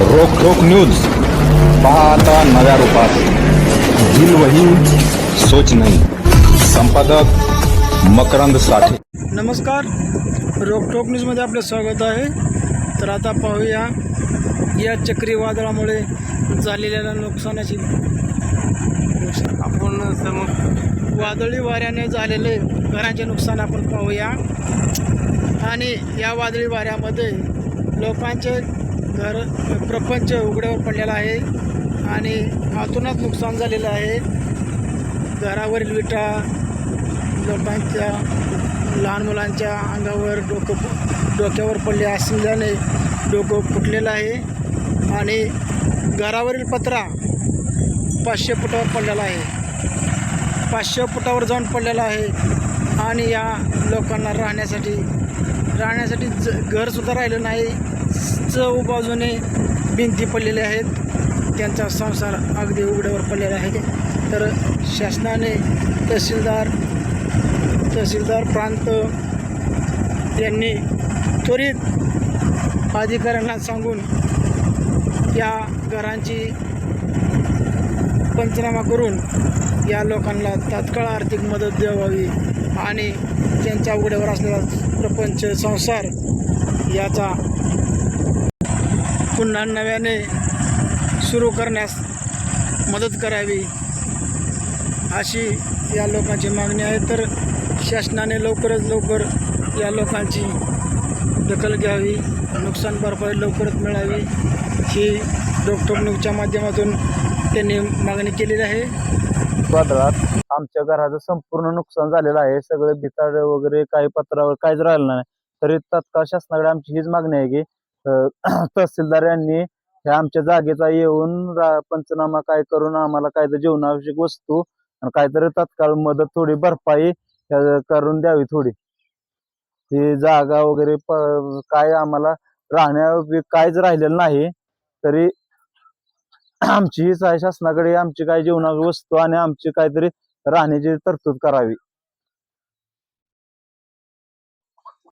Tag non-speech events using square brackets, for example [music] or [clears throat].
रोक रोक न्यूज. पहा आता नव्या रूपात. दिल वही सोच नाही. संपादक मकरंद साठे. नमस्कार. रोकटोक न्यूजमध्ये आपलं स्वागत आहे. तर आता पाहूया या चक्रीवादळामुळे झालेल्या नुकसानाची आपण वादळी वाऱ्याने झालेले घरांचे नुकसान आपण पाहूया. आणि या वादळी वाऱ्यामध्ये लोकांचे घर प्रपंच उघड्यावर पडलेला आहे आणि आतूनच नुकसान झालेलं आहे. घरावरील विटा लोकांच्या लहान मुलांच्या अंगावर डोकं डोक्यावर पडले असल्याने डोकं फुटलेलं आहे आणि घरावरील पत्रा पाचशे फुटावर पडलेला आहे. पाचशे फुटावर जाऊन पडलेला आहे आणि या लोकांना राहण्यासाठी राहण्यासाठी ज घरसुद्धा राहिलं नाही. चव बाजूने भिंती पडलेल्या आहेत. त्यांचा संसार अगदी उघड्यावर पडलेला आहे. तर शासनाने तहसीलदार तहसीलदार प्रांत यांनी त्वरित अधिकाऱ्यांना सांगून या घरांची पंचनामा करून या लोकांना तात्काळ आर्थिक मदत द्यावी आणि त्यांच्या उघड्यावर असलेला प्रपंच संसार याचा पुन्हा नव्याने सुरू करण्यास मदत करावी अशी या लोकांची मागणी आहे. तर शासनाने लवकरच लवकर या लोकांची दखल घ्यावी नुकसान भरपाई लवकरच मिळावी ही डॉक्टर माध्यमातून त्यांनी मागणी केलेली आहे. वादळात आमच्या घराचं संपूर्ण नुकसान झालेलं आहे. सगळे भिताड वगैरे काही पत्रावर काहीच राहिलं नाही. तरी तत्काळ शासनाकडे आमची हीच मागणी आहे की [clears throat] तहसीलदार यांनी ह्या आमच्या जागेचा येऊन पंचनामा काय करून आम्हाला काय तर जीवनावश्यक वस्तू आणि काहीतरी तत्काळ मदत थोडी भरपाई करून द्यावी थोडी. ही जागा वगैरे काय आम्हाला राहण्या काहीच राहिलेलं नाही तरी आमची हीच आहे शासनाकडे आमची काय जीवनाची वस्तू आणि आमची काहीतरी राहण्याची तरतूद करावी.